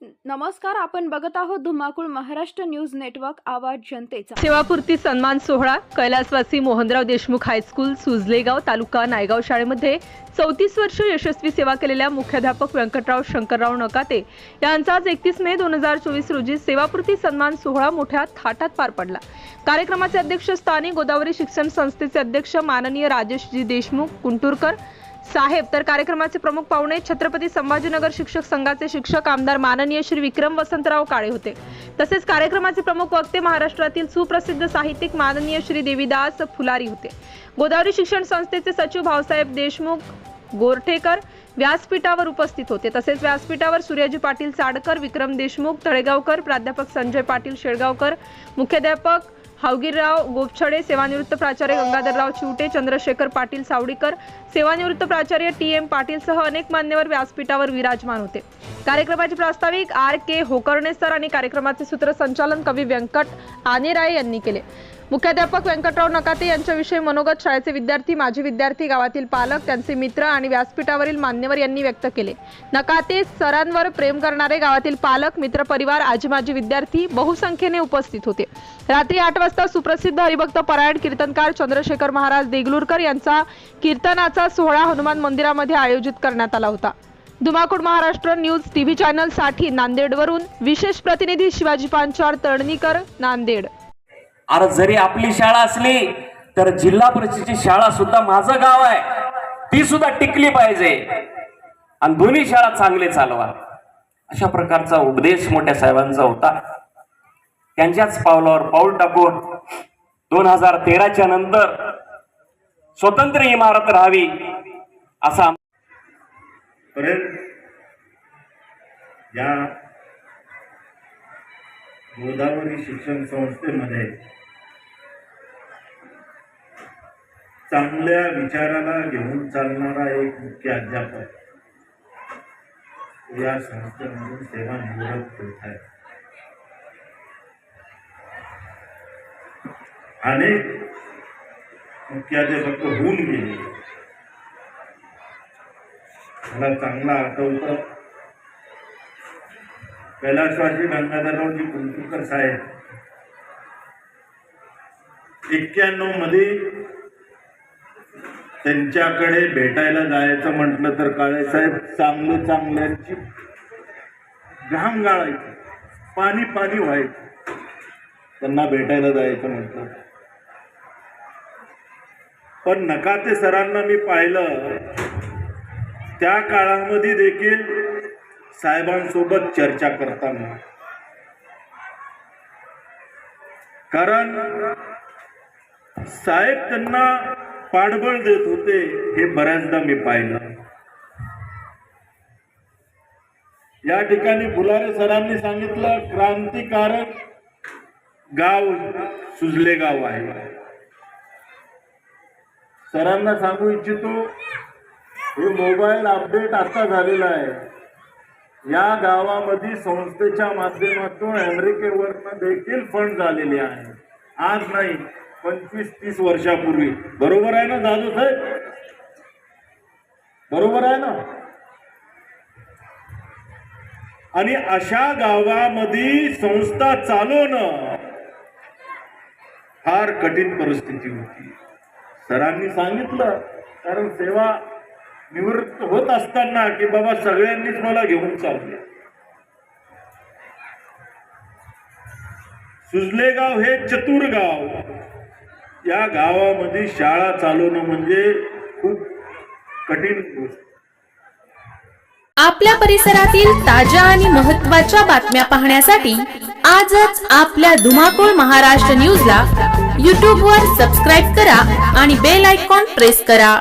नमस्कार आपण बघत आहोत धुमाकूळ महाराष्ट्र न्यूज नेटवर्क आवाज जनतेचा. सेवापूर्ती सन्मान सोहळा कैलासवासी मोहनराव देशमुख हायस्कूल सुजलेगाव तालुका नायगाव शाळेमध्ये चौतीस वर्ष यशस्वी सेवा केलेल्या मुख्याध्यापक व्यंकटराव शंकरराव नकाते यांचा आज एकतीस मे दोन हजार चोवीस रोजी सेवापूर्ती सन्मान सोहळा मोठ्या थाटात पार पडला. कार्यक्रमाचे अध्यक्षस्थानी गोदावरी शिक्षण संस्थेचे अध्यक्ष माननीय राजेशजी देशमुख कुंटूरकर साहेब तर कार्यक्रमाचे प्रमुख पाहुणे छत्रपती संभाजीनगर शिक्षक संघाचे शिक्षक आमदार माननीय श्री विक्रम वसंतराव काळे होते. तसेच कार्यक्रमाचे प्रमुख वक्ते महाराष्ट्रातील सुप्रसिद्ध साहित्यिक माननीय श्री देवीदास फुलारी होते. गोदावरी शिक्षण संस्थेचे सचिव भाऊसाहेब देशमुख गोरठेकर व्यासपीठावर उपस्थित होते. तसेच व्यासपीठावर सूर्याजी पाटील चाडकर विक्रम देशमुख तळेगावकर प्राध्यापक संजय पाटील शेळगावकर मुख्याध्यापक हावगीरराव गोपछडे सेवानिवृत्त प्राचार्य गंगाधरराव चिवटे चंद्रशेखर पाटील सावडीकर सेवानिवृत्त प्राचार्य टी एम पाटीलसह अनेक मान्यवर व्यासपीठावर विराजमान होते. कार्यक्रमाचे प्रास्ताविक आर के होकर्णे सर आणि कार्यक्रमाचे सूत्रसंचालन कवी व्यंकट आनेराय यांनी केले. मुख्याध्यापक व्यंकटराव नकाते यांच्याविषयी मनोगत शाळेचे विद्यार्थी माजी विद्यार्थी गावातील पालक त्यांचे मित्र आणि व्यासपीठावरील मान्यवर यांनी व्यक्त केले. नकाते सरांवर प्रेम करणारे गावातील पालक मित्र परिवार आजी माजी विद्यार्थी बहुसंख्येने उपस्थित होते. रात्री आठ वाजता सुप्रसिद्ध हरिभक्त परायण कीर्तनकार चंद्रशेखर महाराज देगलूरकर यांचा कीर्तनाचा सोहळा हनुमान मंदिरामध्ये आयोजित करण्यात आला होता. धुमाकूळ महाराष्ट्र न्यूज टीव्ही चॅनलसाठी नांदेडवरून विशेष प्रतिनिधी शिवाजी पांचाळ तळणीकर नांदेड. अरे जरी आपली शाळा असली तर जिल्हा परिषदेची शाळा सुद्धा माझं गाव आहे. ती सुद्धा टिकली पाहिजे. आणि दोन्ही शाळा चांगले चालवा. अशा प्रकारचा उपदेश मोठ्या साहेबांचा होता. त्यांच्याच पावलावर पाऊल टाकून दोन हजार तेराच्या नंतर स्वतंत्र इमारत राहावी असा या गोदावरी शिक्षण संस्थेमध्ये चांगल्या विचाराला घेऊन चालणारा एक मुख्य अध्यापक या संस्थेमधून सेवा निवडत होत आहे. अनेक मुख्याध्यापक होऊन गेले. मला चांगला आठवतं. कैलासवासी गंगाधररावजी कुंकुकर साहेब. एक्क्याण्णवमध्ये त्यांच्याकडे भेटायला जायचं म्हटलं तर काळेसाहेब चांगलं चांगल्यांची घाम गाळायची पाणी पाणी व्हायचं. त्यांना भेटायला जायचं म्हटलं. पण नकाते सरांना मी पाहिलं. त्या काळामध्ये देखील साहेबांसोबत चर्चा करताना. कारण साहेब त्यांना पाठबळ देत होते हे बऱ्याचदा मी पाहिलं. या ठिकाणी फुलारे सरांनी सांगितलं क्रांतिकारक गाव सुजले गाव आहे. सरांना सांगू इच्छितो हे मोबाईल अपडेट आता झालेला आहे. या गावामध्ये संस्थेच्या माध्यमातून अमेरिकेवरनं देखील फंड झालेले आहे. आज नाही पंचवीस तीस वर्षापूर्वी. बरोबर आहे ना जाधव साहेब? बरोबर आहे ना? आणि अशा गावामध्ये संस्था चालवणं फार कठीण परिस्थिती होती. सरांनी सांगितलं कारण सेवा निवृत्त होत असताना की बाबा सगळ्यांनीच मला घेऊन चालले. सुजलेगाव हे चतुर गाव या गावामध्ये शाळा चालवणं म्हणजे खूप कठीण गोष्ट. आपल्या परिसरातील ताज्या आणि महत्त्वाच्या बातम्या पाहण्यासाठी आजच आपल्या धुमाकूळ महाराष्ट्र न्यूजला यूट्यूबवर सबस्क्राईब करा आणि बेल आयकॉन प्रेस करा.